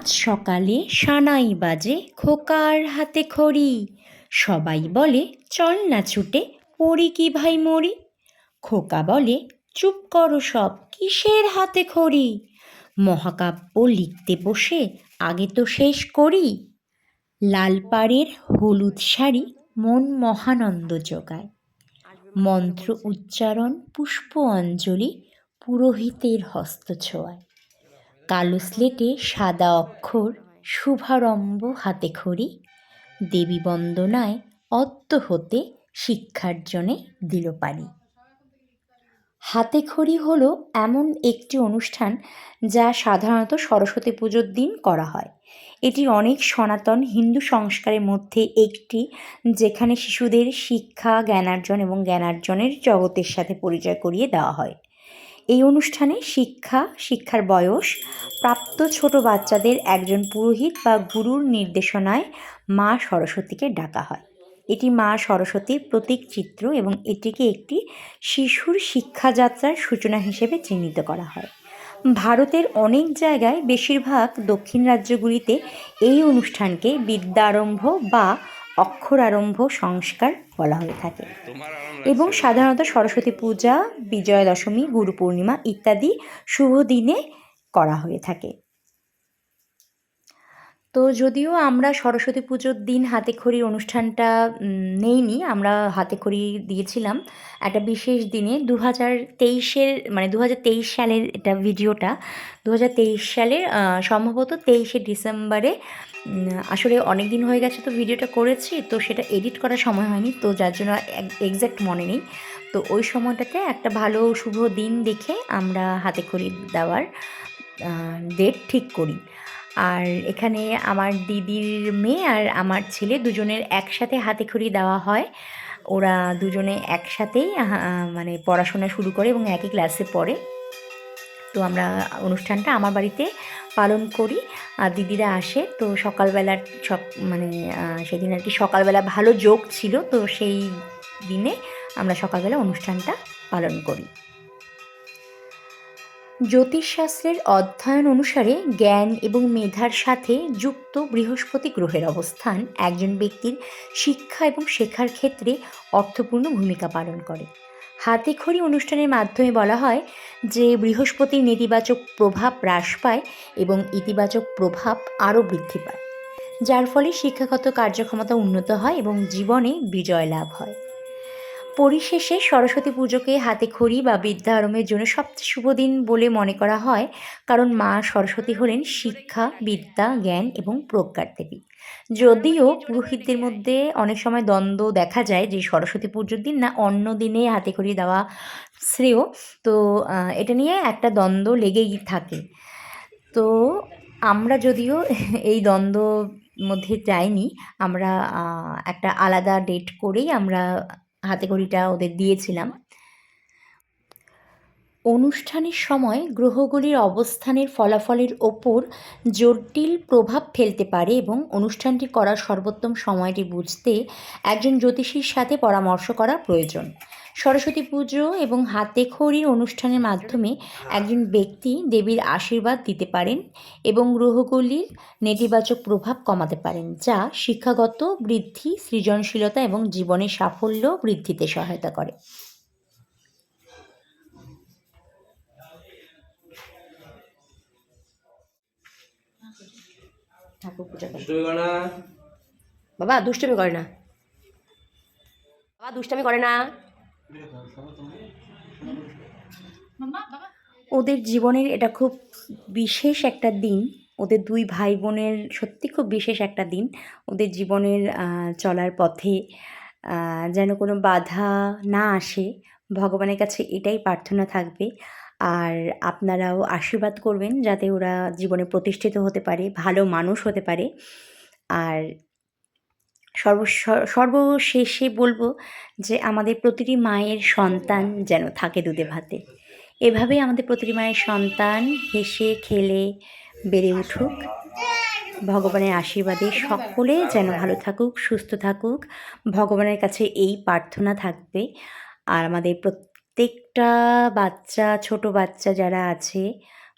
আজ সকালে সানাই বাজে খোকার হাতে খড়ি। সবাই বলে, চল না ছুটে, পড়ি কি ভাই মরি? খোকা বলে, চুপ করো সব, কিসের হাতে খড়ি? মহাকাব্য লিখতে বসে, আগে তো শেষ করি। লালপাড়ের হলুদ শাড়ি মন মহানন্দ জোগায়। মন্ত্র উচ্চারণ পুষ্প অঞ্জলি পুরোহিতের হস্ত ছোঁয়ায়। কালো স্লেটে সাদা অক্ষর, শুভারম্ভ হাতে খড়ি, দেবী বন্দনায় অদ্য হতে শিক্ষার্জনে দিল পারি হাতে খড়ি হলো এমন একটি অনুষ্ঠান যা সাধারণত সরস্বতী পুজোর দিন করা হয়। এটি অনেক সনাতন হিন্দু সংস্কারের মধ্যে একটি, যেখানে শিশুদের শিক্ষা, জ্ঞানার্জন এবং জ্ঞানার্জনের জগতের সাথে পরিচয় করিয়ে দেওয়া হয়। এই অনুষ্ঠানে শিক্ষা, শিক্ষার বয়স, প্রাপ্ত ছোট বাচ্চাদের একজন পুরোহিত বা গুরুর নির্দেশনায় মা সরস্বতীকে ডাকা হয়। এটি মা সরস্বতীর প্রতীক চিত্র এবং এটিকে একটি শিশুর শিক্ষাযাত্রার সূচনা হিসেবে চিহ্নিত করা হয়। ভারতের অনেক জায়গায় বেশিরভাগ দক্ষিণ রাজ্যগুলিতে এই অনুষ্ঠানকে বিদ্যারম্ভ বা অক্ষরারম্ভ সংস্কার বলা হয়ে থাকে। এবং সাধারণত সরস্বতী পূজা বিজয়া দশমী গুরু পূর্ণিমা ইত্যাদি শুভ দিনে করা হয়ে থাকে। তো যদিও আমরা সরস্বতী পুজোর দিন হাতে খড়ির অনুষ্ঠানটা নেইনি আমরা হাতে খড়ি দিয়েছিলাম। একটা বিশেষ দিনে দু হাজার তেইশের মানে দু হাজার তেইশ সালের এটা ভিডিওটা দু হাজার তেইশ সালের সম্ভবত তেইশে ডিসেম্বরে আসলে অনেক দিন হয়ে গেছে তো ভিডিওটা করেছি, তো সেটা এডিট করার সময় হয়নি, তো যার জন্য এক্স্যাক্ট মনে নেই। তো ওই সময়টাতে একটা ভালো শুভ দিন দেখে আমরা হাতে খড়ি দেওয়ার ডেট ঠিক করি। আর এখানে আমার দিদির মেয়ে আর আমার ছেলে দুজনের একসাথে হাতে খড়ি দেওয়া হয়। ওরা দুজনে একসাথেই মানে পড়াশোনা শুরু করে এবং একই ক্লাসে পড়ে। তো আমরা অনুষ্ঠানটা আমার বাড়িতে পালন করি। আর দিদিরা আসে, তো সকালবেলার সব মানে সেদিন আর কি সকালবেলা ভালো যোগ ছিল, তো সেই দিনে আমরা সকালবেলা অনুষ্ঠানটা পালন করি। জ্যোতিষশাস্ত্রের অধ্যয়ন অনুসারে জ্ঞান এবং মেধার সাথে যুক্ত বৃহস্পতি গ্রহের অবস্থান একজন ব্যক্তির শিক্ষা এবং শেখার ক্ষেত্রে অর্থপূর্ণ ভূমিকা পালন করে। হাতে খড়ি অনুষ্ঠানের মাধ্যমে বলা হয় যে বৃহস্পতির নেতিবাচক প্রভাব হ্রাস পায় এবং ইতিবাচক প্রভাব আরও বৃদ্ধি পায়, যার ফলে শিক্ষাগত কার্যক্ষমতা উন্নত হয় এবং জীবনে বিজয় লাভ হয়। পরিশেষে সরস্বতী পুজোকে হাতে খড়ি বা বিদ্যা আরম্ভের জন্য সবচেয়ে শুভ দিন বলে মনে করা হয়, কারণ মা সরস্বতী হলেন শিক্ষা, বিদ্যা, জ্ঞান এবং প্রজ্ঞার দেবী। যদিও পুরোহিতদের মধ্যে অনেক সময় দ্বন্দ্ব দেখা যায় যে সরস্বতী পুজোর দিন না, অন্য দিনে হাতে খড়ি দেওয়া শ্রেয়। তো এটা নিয়ে একটা দ্বন্দ্ব লেগেই থাকে। তো, আমরা যদিও এই দ্বন্দ্ব মধ্যে যাইনি, আমরা একটা আলাদা ডেট করেই আমরা হাতে ঘড়িটা ওদের দিয়েছিলাম। অনুষ্ঠানের সময় গ্রহগুলির অবস্থানের ফলাফলের ওপর জটিল প্রভাব ফেলতে পারে এবং অনুষ্ঠানটি করার সর্বোত্তম সময়টি বুঝতে একজন জ্যোতিষীর সাথে পরামর্শ করা প্রয়োজন। সরস্বতী পুজো এবং হাতে খড়ির অনুষ্ঠানের মাধ্যমে একজন ব্যক্তি দেবীর আশীর্বাদ দিতে পারেন এবং গ্রহগুলির নেতিবাচক প্রভাব কমাতে পারেন যা শিক্ষাগত বৃদ্ধি সৃজনশীলতা এবং জীবনের সাফল্য বৃদ্ধিতে সহায়তা করে। ঠাকুর পূজা করে। না। বাবা দুষ্টমি করে না। বাবা দুষ্টামি করে না। ওদের জীবনের এটা খুব বিশেষ একটা দিন। ওদের দুই ভাই বোনের সত্যি খুব বিশেষ একটা দিন। ওদের জীবনের চলার পথে যেন কোনো বাধা না আসে। ভগবানের কাছে এটাই প্রার্থনা থাকবে। আর আপনারাও আশীর্বাদ করবেন যাতে ওরা জীবনে প্রতিষ্ঠিত হতে পারে, ভালো মানুষ হতে পারে। আর সর্ব সর্বশেষে বলব যে আমাদের প্রতিটি মায়ের সন্তান যেন থাকে দুধে ভাতে। এভাবেই আমাদের প্রতিটি মায়ের সন্তান হেসে, খেলে বেড়ে উঠুক। ভগবানের আশীর্বাদে সকলে যেন ভালো থাকুক, সুস্থ থাকুক। ভগবানের কাছে এই প্রার্থনা থাকবে। আর আমাদের প্রত্যেকটা বাচ্চা, ছোট বাচ্চা যারা আছে,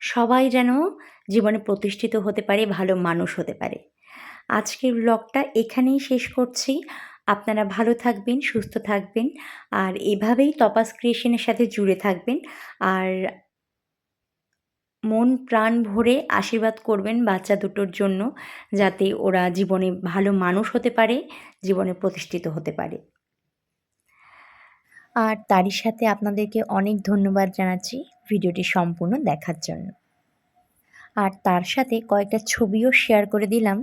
সবাই যেন জীবনে প্রতিষ্ঠিত হতে পারে, ভালো মানুষ হতে পারে। আজকের ব্লগটা এখানেই শেষ করছি। আপনারা ভালো থাকবেন, সুস্থ থাকবেন আর এভাবেই তপাস ক্রিয়েশনের সাথে জুড়ে থাকবেন। আর মন প্রাণ ভরে আশীর্বাদ করবেন বাচ্চা দুটোর জন্য যাতে ওরা জীবনে ভালো মানুষ হতে পারে, জীবনে প্রতিষ্ঠিত হতে পারে। আর তারই সাথে আপনাদেরকে অনেক ধন্যবাদ জানাচ্ছি ভিডিওটি সম্পূর্ণ দেখার জন্য। আর তার সাথে কয়েকটা ছবিও শেয়ার করে দিলাম।